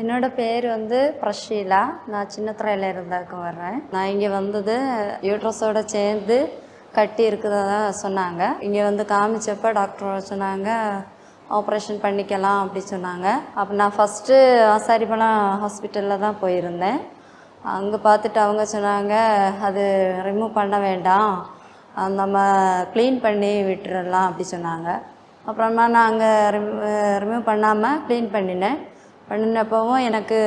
என்னோட பேர் வந்து பிரஷீலா. நான் சின்னத்துறையில் இருந்தாக்க வர்றேன். நான் இங்கே வந்தது யூட்ரஸோட சேர்ந்து கட்டி இருக்கிறதா சொன்னாங்க. இங்கே வந்து காமிச்சப்ப டாக்டர் சொன்னாங்க ஆப்ரேஷன் பண்ணிக்கலாம் அப்படி சொன்னாங்க. அப்போ நான் ஃபஸ்ட்டு ஆசாரிபலம் ஹாஸ்பிட்டலில் தான் போயிருந்தேன். அங்கே பார்த்துட்டு அவங்க சொன்னாங்க அது ரிமூவ் பண்ண வேண்டாம். நம்ம க்ளீன் பண்ணி விட்டுறலாம் அப்படி சொன்னாங்க. அப்புறமா நான் அங்கே ரிமூவ் பண்ணாமல் க்ளீன் பண்ணினேன். பண்ணினப்பவும் எனக்கு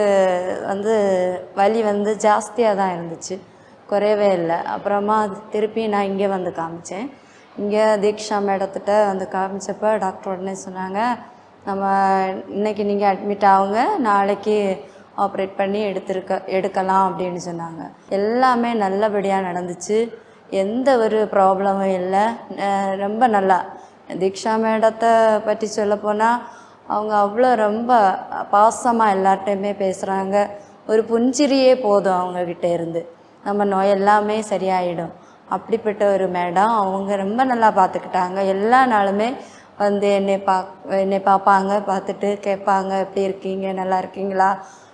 வந்து வலி வந்து ஜாஸ்தியாக தான் இருந்துச்சு. குறையவே இல்லை. அப்புறமா திருப்பி நான் இங்கே வந்து காமித்தேன் இங்கே தீக்ஷா மேடத்திட்ட வந்து காமிச்சப்போ டாக்டர் உடனே சொன்னாங்க நம்ம இன்னைக்கு நீங்கள் அட்மிட் ஆகுங்க நாளைக்கு ஆப்ரேட் பண்ணி எடுத்துருக்க எடுக்கலாம் அப்படின்னு சொன்னாங்க. எல்லாமே நல்லபடியாக நடந்துச்சு. எந்த ஒரு ப்ராப்ளமும் இல்லை. ரொம்ப நல்லா. தீக்ஷா மேடத்தை பற்றி சொல்லப்போனால் அவங்க அவ்வளோ ரொம்ப பாசமாக எல்லார்ட்டையுமே பேசுகிறாங்க ஒரு புஞ்சிரியே போதும் அவங்கக்கிட்ட இருந்து. நம்ம நோய் எல்லாமே சரியாயிடும். அப்படிப்பட்ட ஒரு மேடம் அவங்க ரொம்ப நல்லா பார்த்துக்கிட்டாங்க. எல்லா நாளுமே வந்து என்னை பா என்னை பார்ப்பாங்க பார்த்துட்டு கேட்பாங்க எப்படி இருக்கீங்க? நல்லா இருக்கீங்களா?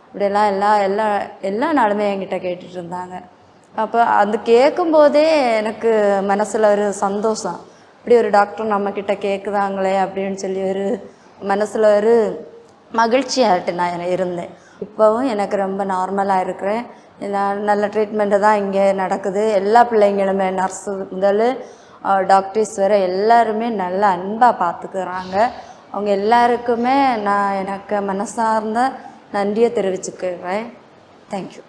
இப்படியெல்லாம் எல்லா எல்லா எல்லா நாளுமே என்கிட்ட கேட்டுட்டு இருந்தாங்க. அப்போ அது கேட்கும்போதே எனக்கு மனசில் ஒரு சந்தோஷம். இப்படி ஒரு டாக்டர் நம்மக்கிட்ட கேட்குதாங்களே? அப்படின்னு சொல்லி ஒரு மனசில் ஒரு மகிழ்ச்சியாகிட்டு நான் இருந்தேன். இப்போவும் எனக்கு ரொம்ப நார்மலாக இருக்கிறேன் நான் நல்ல ட்ரீட்மெண்ட்டு தான் இங்கே நடக்குது. எல்லா பிள்ளைங்களுமே நர்ஸு முதல் டாக்டர்ஸ் வரை எல்லாருமே நல்ல அன்பாக பார்த்துக்கிறாங்க அவங்க எல்லாருக்குமே நான் எனக்கு மனசார்ந்த நன்றியை தெரிவிச்சுக்கிறேன். தேங்க்யூ